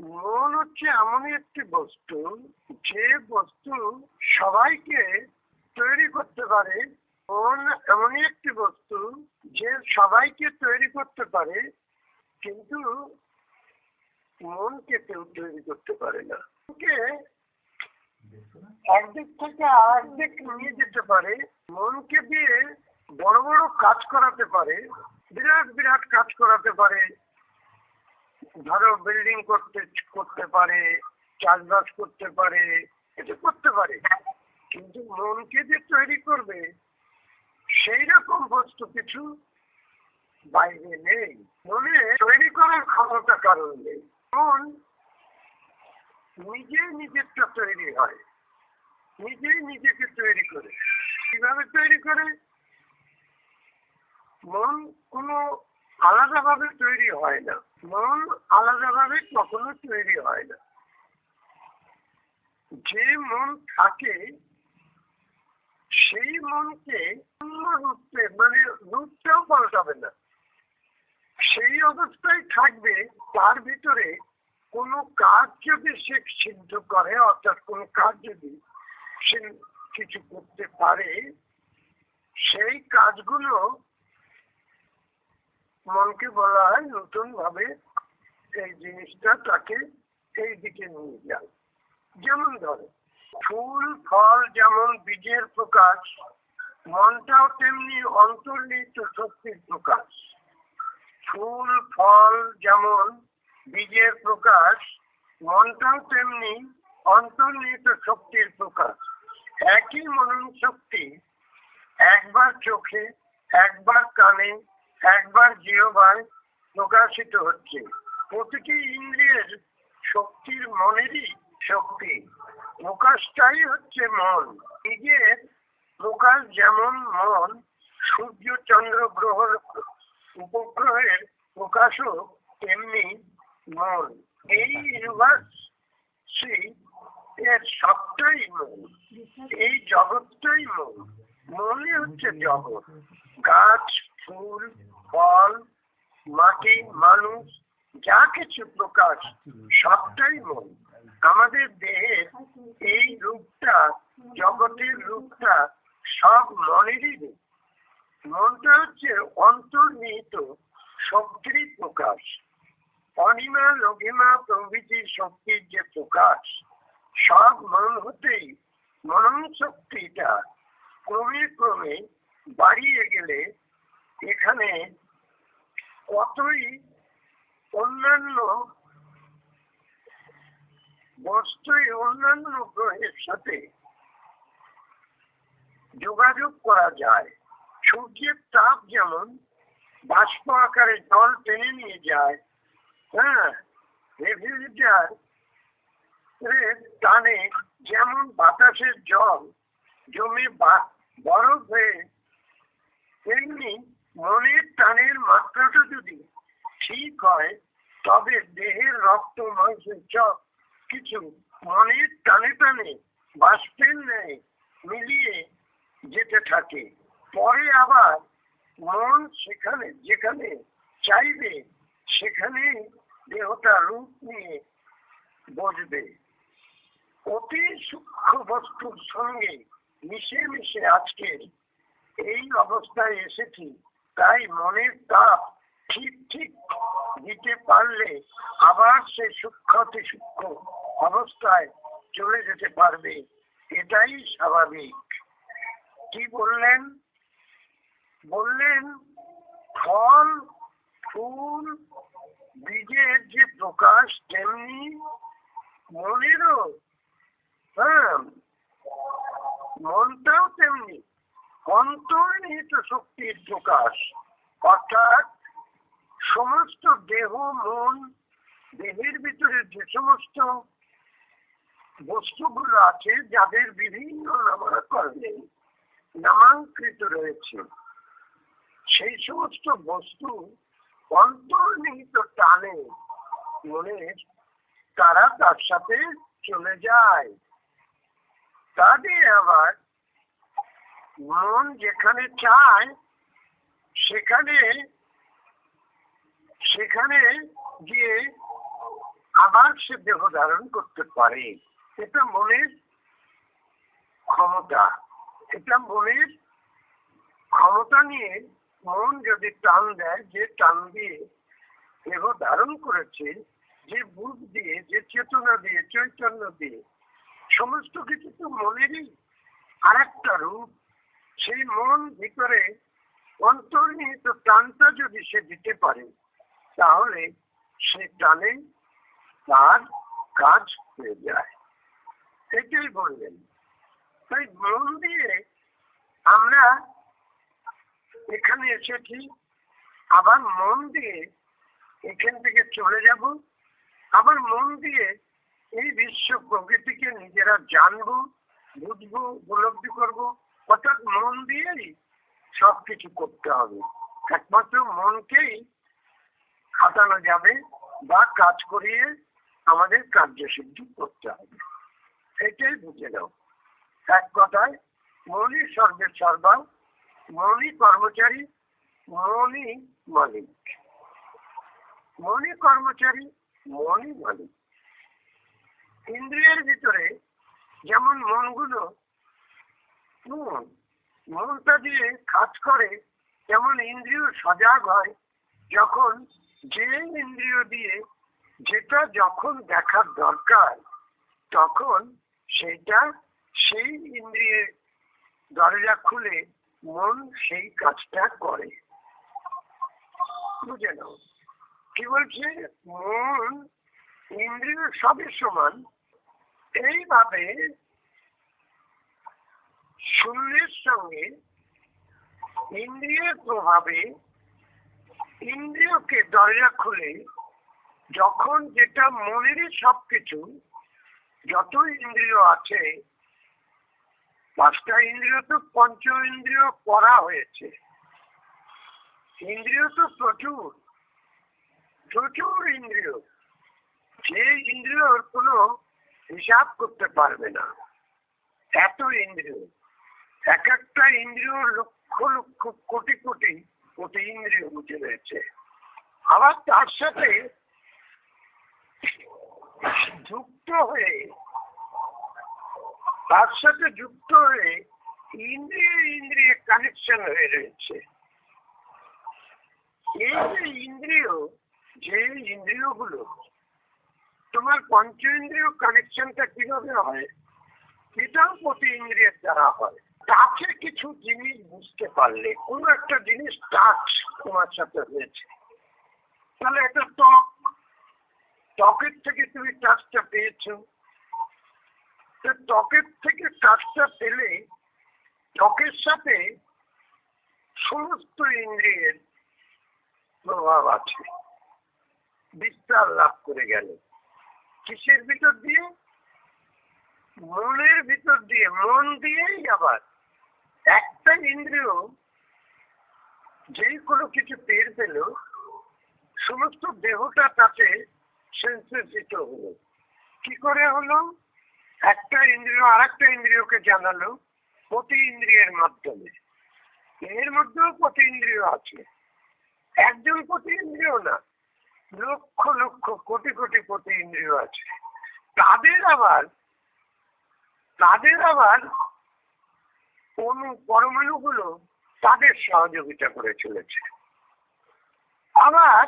মন হচ্ছে এমনই একটি বস্তু যে বস্তু সবাইকে তৈরি করতে পারে। মন এমনই একটি বস্তু যে সবাইকে তৈরি করতে পারে, কিন্তু মনকে কেউ তৈরি করতে পারে না। একদিক থেকে আর দিক নিয়ে যেতে পারে। মনকে দিয়ে বড় বড় কাজ করাতে পারে, বিরাট বিরাট কাজ করাতে পারে। ধরো বিল্ডিং করতে করতে পারে, চাষবাস করতে পারে, এটা করতে পারে। কিন্তু মনকে যে তৈরি করবে, সেই রকম বস্তু কিছু বাইরে নেই। মনে তৈরি করার ক্ষমতা কারণ নেই। মন নিজে নিজেরটা তৈরি হয়। নিজেই নিজেকে তৈরি করে। কীভাবে তৈরি করে? মন কোনো আলাদাভাবে তৈরি হয় না। মন আলাদাভাবে কখনো তৈরি হয় না। যে মন থাকে, সেই মনকে অন্য রূপে মানে রূপটাও পাল্টাবে না। সেই অবস্থায় থাকবে, তার ভিতরে কোনো কাজ যদি সে সিদ্ধ করে, অর্থাৎ কোনো কাজ যদি সে কিছু করতে পারে, সেই কাজগুলো মনকে বলা হয় নতুন ভাবে এই জিনিসটা তাকে এই দিকে নিয়ে যায় যেমন ধরো, ফুল, ফল যেমন বীজের প্রকাশ, মনটাও তেমনি অন্তর্নিহিত শক্তির প্রকাশ। ফুল, ফল যেমন বীজের প্রকাশ, মনটাও তেমনি অন্তর্নিহিত শক্তির প্রকাশ। একই মনন শক্তি একবার চোখে, একবার কানে একবার জিহ্বায় প্রকাশিত হচ্ছে। প্রতিটি ইন্দ্রিয়ের শক্তির মনেরই শক্তি। প্রকাশটাই হচ্ছে মন। নিজের প্রকাশ যেমন মন, সূর্য, চন্দ্র গ্রহ উপগ্রহের প্রকাশও তেমনি মন। এই ইউনিভার্সি এর সবটাই মন। এই জগৎটাই মন। মনই হচ্ছে জগৎ। গাছ মাটি মানুষ যা কিছু প্রকাশ সবটাই মন। আমাদের দেহের এই রূপটা, জগতের রূপটা সব মনেরই রূপ। মনটা হচ্ছে অন্তর্নিহিত শক্তির প্রকাশ। অনিমা লঘিমা প্রভৃতি শক্তির যে প্রকাশ, সব মন হতেই মনন শক্তিটা ক্রমে ক্রমে বাড়িয়ে গেলে এখানে কতই অন্যান্য বস্তুই অন্যান্য গ্রহের সাথে যোগাযোগ করা যায়। সূর্যের তাপ যেমন বাষ্প আকারে জল টেনে নিয়ে যায় হ্যাঁ রেফ্রিজারেটর টানে যেমন বাতাসের জল জমে বরফ হয়ে তেমনি মনের টানের মাত্রাটা যদি ঠিক হয়, তবে দেহের রক্ত মাংসের সব কিছু মনের টানে টানে বাষ্পের ন্যায় মিলিয়ে যেতে থাকে। পরে আবার মন সেখানে, যেখানে চাইবে, সেখানে দেহটা রূপ নিয়ে বসবে। অতি সূক্ষ্ম বস্তুর সঙ্গে মিশে মিশে আজকের এই অবস্থায় এসেছি। তাই মনের তাপ ঠিক ঠিক দিতে পারলে আবার সে সূক্ষ্মতে সূক্ষ্ম অবস্থায় চলে যেতে পারবে। এটাই স্বাভাবিক। কি বললেন? বললেন, ফল, ফুল, বীজের যে প্রকাশ তেমনি মনেরও। হ্যাঁ মনটাও তেমনি। অন্তর্নিহিত শক্তির প্রকাশ, অর্থাৎ সমস্ত দেহ, মন, দেহের ভিতরে যে সমস্ত বস্তুগুলো আছে, যাদের বিভিন্ন নামাকরণে নামাঙ্কৃত রয়েছে, সেই সমস্ত বস্তু অন্তর্নিহিত টানে মনের তারা তার সাথে চলে যায়। তাদের আবার মন যেখানে চায়, সেখানে সেখানে গিয়ে আবার সে দেহ ধারণ করতে পারে। এটা মনের ক্ষমতা। এটা মনের ক্ষমতা নিয়ে মন যদি টান দেয়, যে টান দিয়ে দেহ ধারণ করেছে, যে বুধ দিয়ে, যে চেতনা দিয়ে, চৈতন্য দিয়ে, সমস্ত কিছু তো মনেরই আর রূপ। সেই মন ভিতরে অন্তর্নিহিত টানটা যদি সে দিতে পারে, তাহলে সে টানে তার কাজ হয়ে যায়। সেটাই বললেন। তাই মন দিয়ে আমরা এখানে এসেছি আবার মন দিয়ে এখান থেকে চলে যাব, আবার মন দিয়ে এই বিশ্ব প্রকৃতিকে নিজেরা জানব, বুঝব, উপলব্ধি করব অর্থাৎ মন দিয়েই সবকিছু করতে হবে। একমাত্র মনকেই খাটানো যাবে বা কাজ করিয়ে আমাদের কার্যসিদ্ধি করতে হবে। সেটাই বুঝে নাও। এক কথায়, মনই সর্বে সর্বা, মনই কর্মচারী, মনই মালিক। মনই কর্মচারী, মনই মালিক। ইন্দ্রিয়ের ভিতরে যেমন মনগুলো মন মনটা দিয়ে কাজ করে তেমন ইন্দ্রিয় সজাগ হয়, যখন যে ইন্দ্রিয় দিয়ে যেটা যখন দেখার দরকার, তখন সেটা সেই ইন্দ্রিয়ের দরজা খুলে মন সেই কাজটা করে। বুঝে নাও? কি বলছে? মন ইন্দ্রিয় সবই সমান। এইভাবে শূন্যের সঙ্গে ইন্দ্রিয়ের প্রভাবে ইন্দ্রিয়কে দরজা খুলে যখন যেটা মনেরই সবকিছু যত ইন্দ্রিয় আছে, পাঁচটা ইন্দ্রিয় তো পঞ্চ ইন্দ্রিয় করা হয়েছে। ইন্দ্রিয় তো প্রচুর প্রচুর ইন্দ্রিয়। যে ইন্দ্রিয়র কোনো হিসাব করতে পারবে না। এত ইন্দ্রিয়। এক একটা ইন্দ্রিয় লক্ষ লক্ষ কোটি কোটি কোটি ইন্দ্রিয় বুঝে রয়েছে আবার তার সাথে যুক্ত হয়ে, তার সাথে যুক্ত হয়ে ইন্দ্রিয় ইন্দ্রিয় কানেকশন হয়ে রয়েছে। এই যে ইন্দ্রিয়, যে ইন্দ্রিয়গুলো, তোমার পঞ্চ ইন্দ্রিয় কানেকশনটা কীভাবে হয়? এটাও প্রতি ইন্দ্রিয়ের দ্বারা হয়। টাচে কিছু জিনিস বুঝতে পারলে, কোনো একটা জিনিস টাচ তোমার সাথে হয়েছে। তাহলে একটা ত্বক ত্বকের থেকে তুমি টাচটা পেয়েছ। ত্বকের থেকে টাচটা পেলে ত্বকের সাথে সমস্ত ইন্দ্রিয়ের প্রভাব আছে। বিস্তার লাভ করে গেল। কিসের ভিতর দিয়ে? মনের ভিতর দিয়ে, মন দিয়েই আবার। একটা ইন্দ্রিয় যেই কোনো কিছু টের পেল সমস্ত দেহটা তাতে সেন্সিটিভ হলো। কি করে হলো? একটা ইন্দ্রিয় আর একটা ইন্দ্রিয়কে জানালো প্রতি ইন্দ্রিয়ের মাধ্যমে। এর মধ্যেও প্রতি ইন্দ্রিয় আছে। একজন প্রতি ইন্দ্রিয় না, লক্ষ লক্ষ, কোটি কোটি প্রতি ইন্দ্রিয় আছে। তাদের আবার তাদের আবার অনু পরমাণুগুলো তাদের সহযোগিতা করে চলেছে। আবার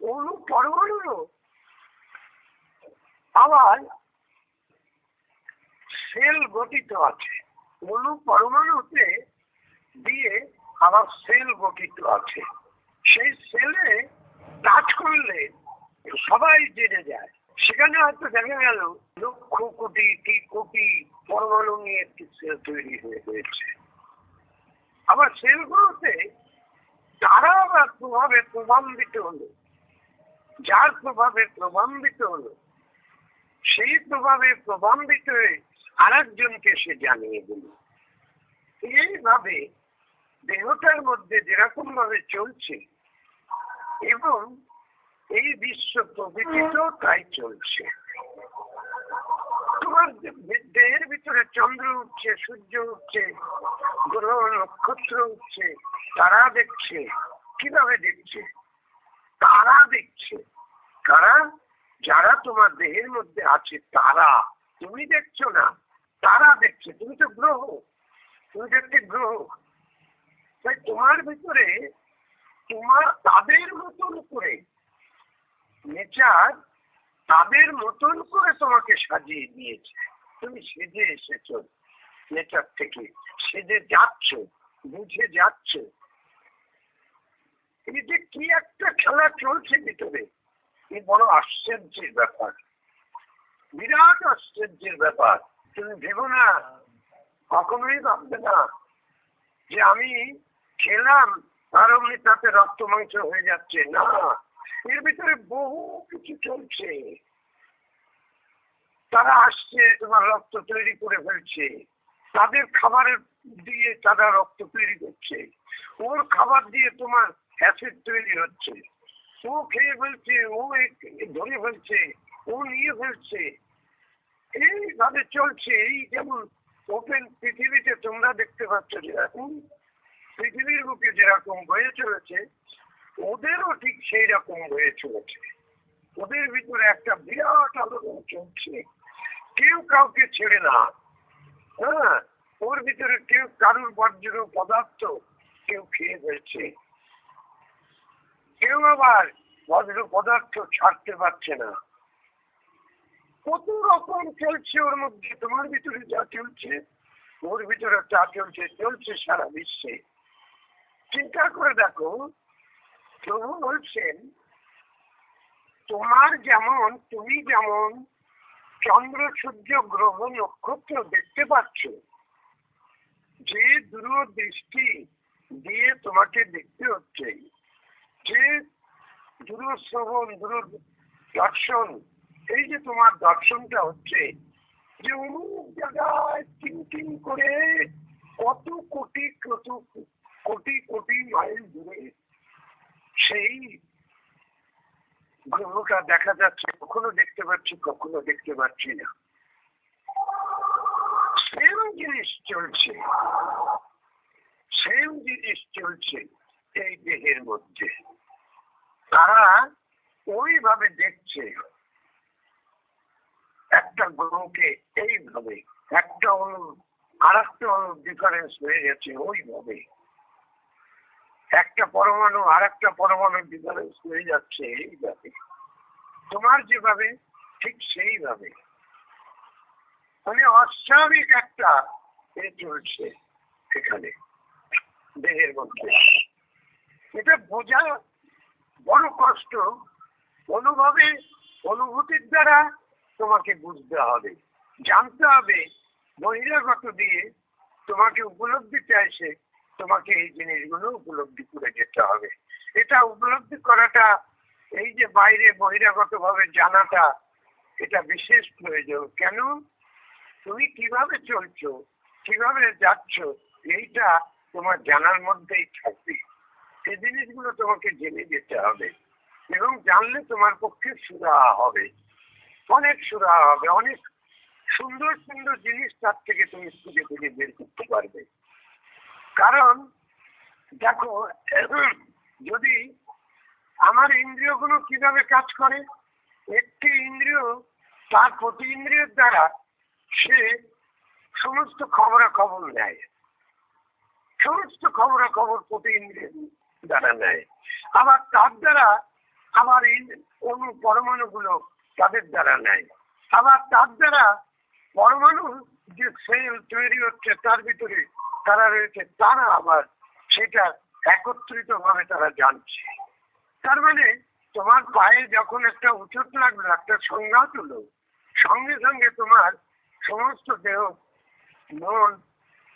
অনু পরমাণুরও আবার সেল গঠিত আছে। অনু পরমাণুতে দিয়ে আবার সেল গঠিত আছে। সেই সেলে কাজ করলে সবাই জেনে যায়। সেখানে হয়তো দেখা গেল লক্ষ কোটি কি কোটি পরমাণু নিয়ে একটি সেল তৈরি হয়ে রয়েছে আবার সেলগুলোতে তারা আবার প্রভাবে প্রভান্বিত হলো। যার প্রভাবে প্রভান্বিত হলো, সেই প্রভাবে প্রভান্বিত হয়ে আর একজনকে সে জানিয়ে দিল। এইভাবে দেহটার মধ্যে যেরকম ভাবে চলছে, এবং এই বিশ্ব প্রকৃতিতেও তাই চলছে। তোমার দেহের ভিতরে চন্দ্র উঠছে, সূর্য উঠছে, গ্রহ, নক্ষত্র উঠছে, তারা দেখছে। কীভাবে দেখছে? তারা দেখছে। কারা? যারা তোমার দেহের মধ্যে আছে, তারা। তুমি দেখছ না, তারা দেখছে। তুমি তো গ্রহ। তুমি দেখতে গ্রহ। তাই তোমার ভিতরে তোমার তাদের মতন করে নেচার তাদের মতন করে তোমাকে সাজিয়ে দিয়েছে তুমি সেজে এসেছ, নেচার থেকে সেজে যাচ্ছ, বুঝে যাচ্ছ। এই যে কি একটা খেলা চলছে ভিতরে, এই বড় আশ্চর্যের ব্যাপার। বিরাট আশ্চর্যের ব্যাপার। তুমি ভেবো না, কখনোই ভাববে না যে আমি খেলাম আর অমনি তাতে রক্ত মাংস হয়ে যাচ্ছে। না এর ভিতরে বহু কিছু চলছে। তারা আসছে, তোমার রক্ত তৈরি করে ফেলছে। তাদের খাবারের দিয়ে তারা রক্ত তৈরি করছে। ওর খাবার দিয়ে তোমার অ্যাসিড তৈরি হচ্ছে। ও খেয়ে ফেলছে, ও ধরে ফেলছে, ও নিয়ে ফেলছে। এইভাবে চলছে। এই যেমন ওপেন পৃথিবীতে তোমরা দেখতে পাচ্ছ যেরকম পৃথিবীর বুকে যেরকম বয়ে চলেছে ওদেরও ঠিক সেই রকম বয়ে চলেছে। ওদের ভিতরে একটা বিরাট আলোড়ন চলছে। কেউ কাউকে ছেড়ে না। হ্যাঁ ওর ভিতরে কেউ কারুর বর্জ্য পদার্থ কেউ খেয়ে ফেলছে। কেউ আবার বজ্র পদার্থ ছাড়তে পারছে না। কত রকম চলছে ওর মধ্যে? তোমার ভিতরে যা চলছে, ওর ভিতরে তা চলছে চলছে সারা বিশ্বে। চিন্তা করে দেখো প্রভু বলছেন, তোমার যেমন, তুমি যেমন চন্দ্র, সূর্য, গ্রহ, নক্ষত্র দেখতে পাচ্ছ, যে দূরদৃষ্টি দিয়ে তোমাকে দেখতে হচ্ছে, যে দূরশ্রবণ দূর দর্শন এই যে তোমার দর্শনটা হচ্ছে, যে অমুক জায়গায় তিন তিন করে কত কোটি কত কোটি কোটি মাইল দূরে সেই গ্রহটা দেখা যাচ্ছে, কখনো দেখতে পাচ্ছি, কখনো দেখতে পাচ্ছি না। সেম জিনিস চলছে। সেম জিনিস চলছে এই দেহের মধ্যে। তারা ওইভাবে দেখছে। একটা গ্রহকে এইভাবে, একটা অনু আর একটা অনু ডিফারেন্স হয়ে গেছে ওইভাবে। একটা পরমাণু আর একটা পরমাণু ডিফারেন্স হয়ে যাচ্ছে এইভাবে। তোমার যেভাবে, ঠিক সেইভাবে। মানে অস্বাভাবিক একটা এ চলছে এখানে, দেহের মধ্যে। এটা বোঝা বড় কষ্ট। অনুভবে অনুভূতির দ্বারা তোমাকে বুঝতে হবে। জানতে হবে বহিরাগত দিয়ে তোমাকে উপলব্ধি চাইছে তোমাকে এই জিনিসগুলো উপলব্ধি করে যেতে হবে। এটা উপলব্ধি করাটা, এই যে বাইরে বহিরাগত ভাবে জানাটা, এটা বিশেষ প্রয়োজন। কেন? তুমি কীভাবে চলছো, কীভাবে যাচ্ছ, এইটা তোমার জানার মধ্যেই থাকবে। এই জিনিসগুলো তোমাকে জেনে যেতে হবে এবং জানলে তোমার পক্ষে সুরাহা হবে। অনেক সুরাহা হবে, অনেক সুন্দর সুন্দর জিনিস তার থেকে তুমি খুঁজে খুঁজে বের করতে পারবে। কারণ, দেখো, যদি আমার ইন্দ্রিয়গুলো কীভাবে কাজ করে? একটি ইন্দ্রিয় তার প্রতি ইন্দ্রিয়ের দ্বারা সে সমস্ত খবরাখবর নেয়। সমস্ত খবরাখবর প্রতি ইন্দ্রিয়ের দ্বারা নেয়। আবার তার দ্বারা আমার অনু পরমাণুগুলো তাদের দ্বারা নেয়। আবার তার দ্বারা পরমাণু যে সেল তৈরি হচ্ছে তার ভিতরে তারা রয়েছে, তারা আবার সেটা একত্রিত ভাবে তারা জানছে। তার মানে তোমার পায়ে যখন একটা উচট লাগল, একটা সংঘাত হলো, সঙ্গে সঙ্গে তোমার সমস্ত দেহ, মন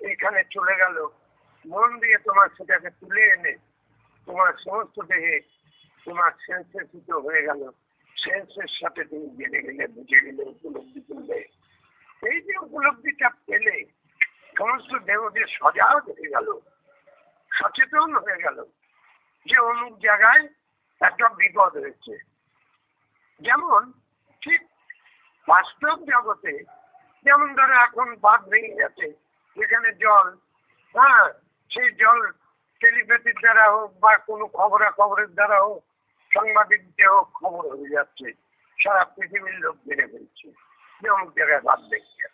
এখানে চলে গেল। মন দিয়ে তোমার সেটাকে তুলে এনে তোমার সমস্ত দেহে তোমার সেন্সেসিত হয়ে গেল। সেন্সের সাথে তুমি জেনে গেলে, বুঝে গেলে, উপলব্ধি করলে। এই যে উপলব্ধিটা পেলে সমস্ত যে সজাগ হয়ে গেল, সচেতন হয়ে গেল যে অমুক জায়গায় একটা বিপদ হয়েছে। যেমন ঠিক বাস্তব জগতে, যেমন ধরো এখন বাঁধ ভেঙে গেছে, যেখানে জল হ্যাঁ সেই জল টেলিপ্যাথির দ্বারা হোক বা কোনো খবরা খবরের দ্বারা হোক সাংবাদিক হোক, খবর হয়ে যাচ্ছে। সারা পৃথিবীর লোক মেরে ফেলছে, যে অমুক জায়গায় বাদ দেখছে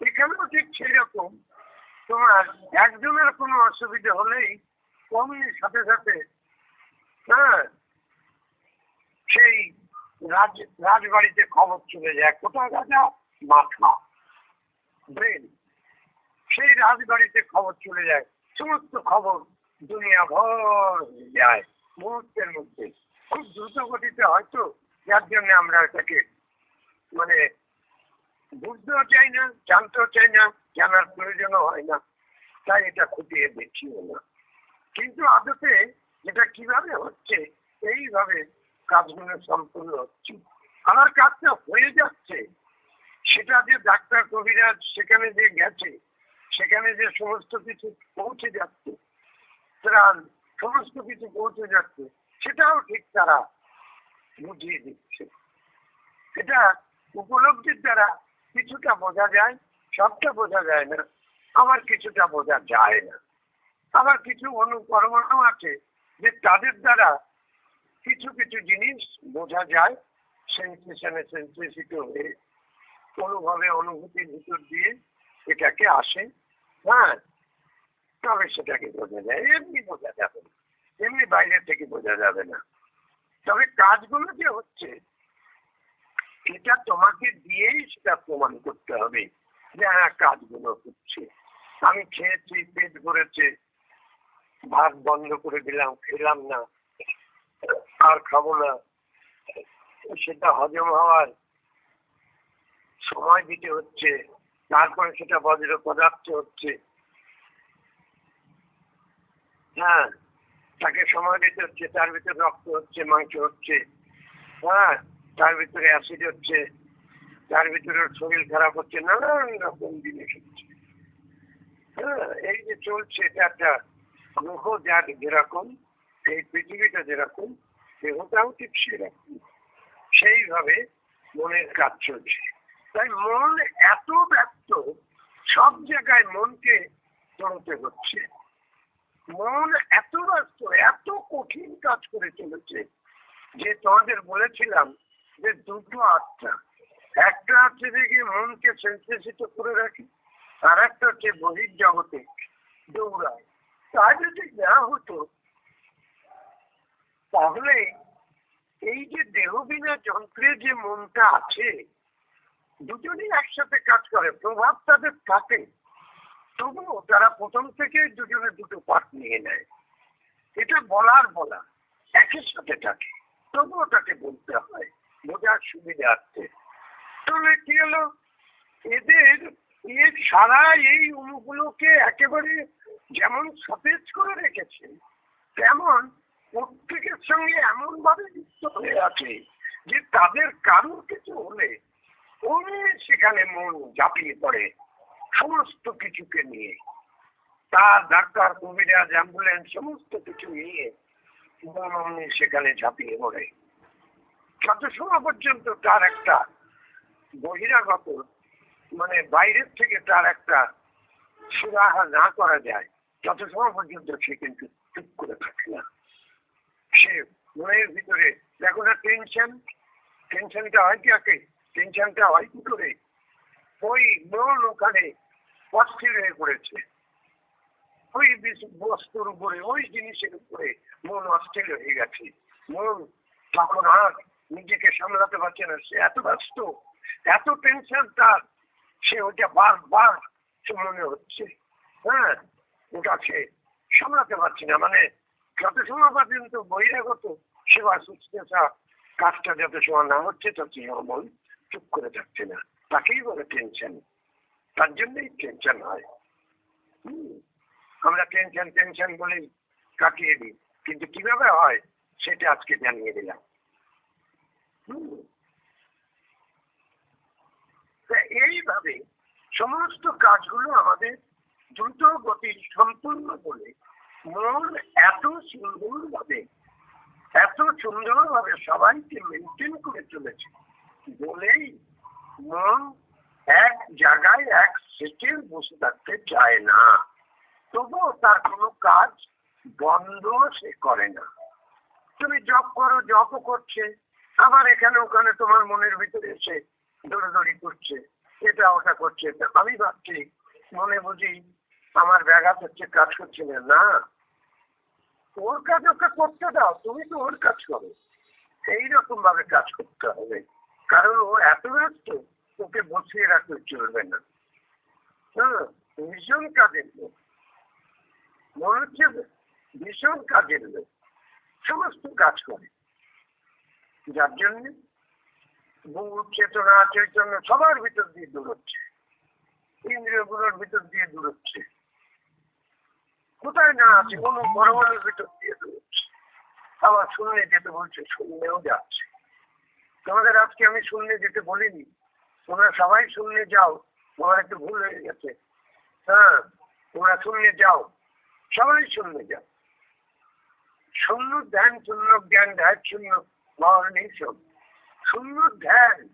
এখানেও ঠিক সেরকম তোমার একজনের কোনো অসুবিধা হলেই অমনি সাথে সাথে হ্যাঁ সেই রাজ, রাজবাড়িতে খবর চলে যায় কোথায় রাজা মাথা ব্রেন সেই রাজবাড়িতে খবর চলে যায়, সমস্ত খবর দুনিয়া ভর যায়, মুহূর্তের মধ্যে। খুব দ্রুত গতিতে হয়তো যার জন্য আমরা এটাকে মানে বুঝতেও চাই না, জানতেও চাই না, জানার প্রয়োজনও হয় না। তাই এটা খুঁটিয়ে দেখিও না কিন্তু আদতে এটা কীভাবে হচ্ছে, এইভাবে কাজগুলো সম্পূর্ণ হচ্ছে। আমার কাজটা হয়ে যাচ্ছে। সেটা যে ডাক্তার কবিরাজ সেখানে যে গেছে, সেখানে যে সমস্ত কিছু পৌঁছে যাচ্ছে, ত্রাণ সমস্ত কিছু পৌঁছে যাচ্ছে, সেটাও ঠিক তারা বুঝিয়ে দিচ্ছে। এটা উপলব্ধির দ্বারা কিছুটা বোঝা যায়, সবটা বোঝা যায় না। আমার কিছুটা বোঝা যায় না। আবার কিছু অনুকরমাণু আছে যে তাদের দ্বারা কিছু কিছু জিনিস বোঝা যায় সেন্সেশনে সেন্সেসিত হয়ে, কোনোভাবে অনুভূতির ভিতর দিয়ে এটাকে আসে। হ্যাঁ তবে সেটাকে বোঝা যায়। এমনি বোঝা যাবে না। এমনি বাইরে থেকে বোঝা যাবে না। তবে কাজগুলো যে হচ্ছে এটা তোমাকে দিয়েই সেটা প্রমাণ করতে হবে যে হ্যাঁ কাজগুলো হচ্ছে। আমি খেয়েছি, পেট ভরেছে, ভাত বন্ধ করে দিলাম, খেলাম না, আর খাব না। সেটা হজম হওয়ার সময় দিতে হচ্ছে, তারপরে সেটা বজ্র পদার্থ হচ্ছে। হ্যাঁ তাকে সময় দিতে হচ্ছে, তার ভিতরে রক্ত হচ্ছে, মাংস হচ্ছে। হ্যাঁ তার ভিতরে অ্যাসিড হচ্ছে, তার ভিতরে শরীর খারাপ হচ্ছে, নানান রকম জিনিস হচ্ছে। হ্যাঁ এই যে চলছে এটা একটা গ্রহ যার যেরকম, এই পৃথিবীটা যেরকম, দেহটাও ঠিক সেরকম। সেইভাবে মনের কাজ চলছে। তাই মন এত ব্যক্ত সব জায়গায় মনকে চলতে হচ্ছে। মন এত ব্যস্ত, এত কঠিন কাজ করে চলেছে। যে তোমাদের বলেছিলাম যে দুটো আত্মা, একটা হচ্ছে দেখি মনকে সেন্সেসিত করে রাখি, আর একটা হচ্ছে বহির জগতে দৌড়ায়। তা যদি না হতো, তাহলে এই যে দেহবিনা যন্ত্রে যে মনটা আছে, দুজনেই একসাথে কাজ করে, প্রভাব তাদের থাকে। তবুও তারা প্রথম থেকে দুজনে দুটো পার্ট নিয়ে নেয়। এটা বলার বলা, একই সাথে থাকে। তবুও তাকে বলতে হয় বোঝার সুবিধার্থে তাহলে কি হলো? এদের এর সারা এই অণুগুলোকে একেবারে যেমন সতেজ করে রেখেছে, তেমন প্রত্যেকের সঙ্গে এমন ভাবে যুক্ত হয়ে আছে যে তাদের কারোর কিছু হলে অমনি সেখানে মন ঝাঁপিয়ে পড়ে সমস্ত কিছুকে নিয়ে। তার ডাক্তার কবিরাজ অ্যাম্বুলেন্স, সমস্ত কিছু নিয়ে মন সেখানে ঝাঁপিয়ে পড়ে। যত সময় পর্যন্ত তার একটা বহিরাগত মানে বাইরের থেকে তার একটা সুরাহা না করা যায় তত সময় পর্যন্ত সে কিন্তু চুপ করে থাকে না। সে মনের ভিতরে, দেখো না টেনশন টেনশনটা হয় কি আগে? টেনশনটা হয় কি করে? ওই মন ওখানে অস্থির হয়ে পড়েছে। ওই বস্তুর উপরে, ওই জিনিসের উপরে মন অস্থির হয়ে গেছে। মন তখন আর নিজেকে সামলাতে পারছে না। সে এত ব্যস্ত, এত টেনশন তার। সে ওটা বারবার সে মনে হচ্ছে। হ্যাঁ ওটা সে সামলাতে পারছে না। মানে যত সময় পর্যন্ত বহিরাগত সেবা শুশ্রূষা কাজটা যত সময় না হচ্ছে, তত মন চুপ করে থাকছে না। তাকেই বলে টেনশন তার জন্যই টেনশন হয়। আমরা টেনশন টেনশন বলেই কাটিয়ে দিই। কিন্তু কীভাবে হয়, সেটা আজকে জানিয়ে দিলাম। এইভাবে সমস্ত কাজগুলো আমাদের দ্রুত গতি সম্পূর্ণ বলে মন এত সুন্দরভাবে এত সুন্দরভাবে সবাইকে মেনটেন করে চলেছে বলেই মন এক জায়গায় এক সেকেন্ড বসে থাকতে চায় না। তবুও তার কোনো কাজ বন্ধ সে করে না। তুমি জব করো জবও করছে। আবার এখানে ওখানে তোমার মনের ভিতরে এসে দৌড়াদৌড়ি করছে। এটা ওটা করছে। আমি ভাবছি, মনে বুঝি আমার ব্যাঘাত হচ্ছে, কাজ করছে না ওর কাজ ওকে করতে দাও, তুমি তো ওর কাজ করো। এইরকম ভাবে কাজ করতে হবে। কারণ ও এত ব্যস্ত, ওকে বসিয়ে রাখলে চলবে না। হ্যাঁ ভীষণ কাজের লোক। মনে হচ্ছে ভীষণ কাজের লোক। সমস্ত কাজ করে। যার জন্য বুধ চেতনা চৈতন্য সবার ভিতর দিয়ে দূরচ্ছে ইন্দ্রিয়গুলোর ভিতর দিয়ে দূরচ্ছে কোথায় না আছে, কোনো পরমাণুর ভিতর দিয়ে দূরচ্ছে আবার শূন্যে যেতে বলছে, শূন্যেও যাচ্ছে। তোমাদের আজকে আমি শূন্যে যেতে বলিনি। তোমরা সবাই শূন্যে যাও, তোমার একটু ভুল হয়ে গেছে। হ্যাঁ তোমরা শূন্যে যাও, সবাই শূন্যে যাও। শূন্য ধ্যান, শূন্য জ্ঞান, ধ্যান, শূন্য সব শূন্য ধ্যান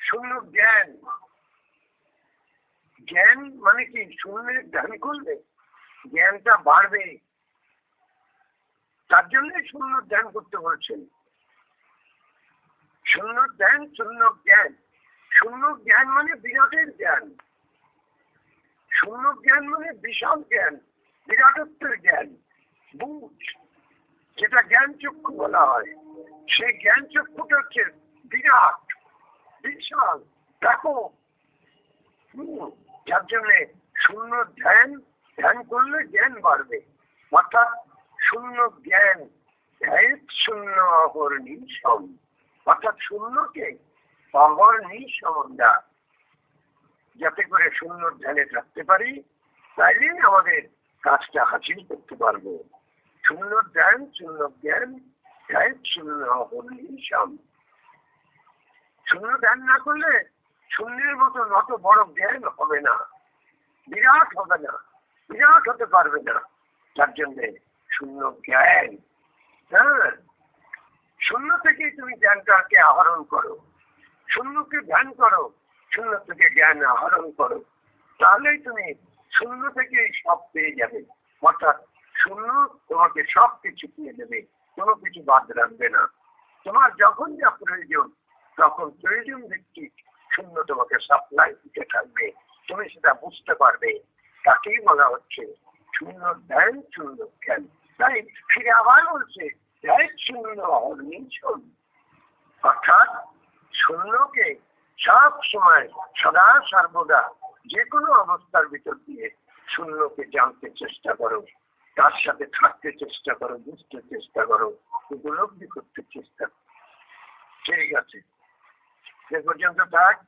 শূন্য জ্ঞান। জ্ঞান মানে কি? শূন্যের ধ্যান করলে জ্ঞানটা বাড়বে। তার জন্যই শূন্য ধ্যান করতে বলছেন। শূন্য ধ্যান শূন্য জ্ঞান। শূন্য জ্ঞান মানে বিরাটের জ্ঞান। শূন্য জ্ঞান মানে বিশাল জ্ঞান, বিরাটত্বের জ্ঞান। বুঝ যেটা জ্ঞান চক্ষু বলা হয়, সেই জ্ঞান চক্ষুটা হচ্ছে বিরাট, বিশাল, ব্যাপক। যার জন্যে শূন্য ধ্যান ধ্যান করলে জ্ঞান বাড়বে। অর্থাৎ শূন্য জ্ঞান শূন্য অহরণী সম অর্থাৎ শূন্যকে অহরণী সমন্দা যাতে করে শূন্য ধ্যানে থাকতে পারি তাইলে আমাদের কাজটা হাসিল করতে পারব। শূন্য ধ্যান শূন্য জ্ঞান ধ্যান শূন্য অহরণী সম। শূন্য ধ্যান না করলে শূন্যের মতন অত বড় জ্ঞান হবে না। বিরাট হবে না। বিরাট হতে পারবে না। তার জন্যে শূন্য জ্ঞান। হ্যাঁ? শূন্য থেকেই তুমি জ্ঞানটাকে আহরণ করো। শূন্যকে ধ্যান করো। শূন্য থেকে জ্ঞান আহরণ করো। তাহলেই তুমি শূন্য থেকেই সব পেয়ে যাবে। অর্থাৎ তোমাকে সব কিছু দিয়ে দেবে, কোনো কিছু বাদ রাখবে না। তোমার যখন যা প্রয়োজন, তখন প্রয়োজন ভিত্তিক শূন্য তোমাকে সাপ্লাই দিতে থাকবে। তুমি সেটা বুঝতে পারবে। তাকেই বলা হচ্ছে শূন্য ধ্যান, শূন্য জ্ঞান। তাই ফিরে আবার বলছে, ধ্যান, শূন্য অহরণী অর্থাৎ শূন্যকে সব সময় সদা সর্বদা যে কোনো অবস্থার ভিতর দিয়ে শূন্যকে জানতে চেষ্টা করো। তার সাথে থাকতে চেষ্টা করো, বুঝতে চেষ্টা করো, উপলব্ধি করতে চেষ্টা করো। ঠিক আছে। সে পর্যন্ত থাক।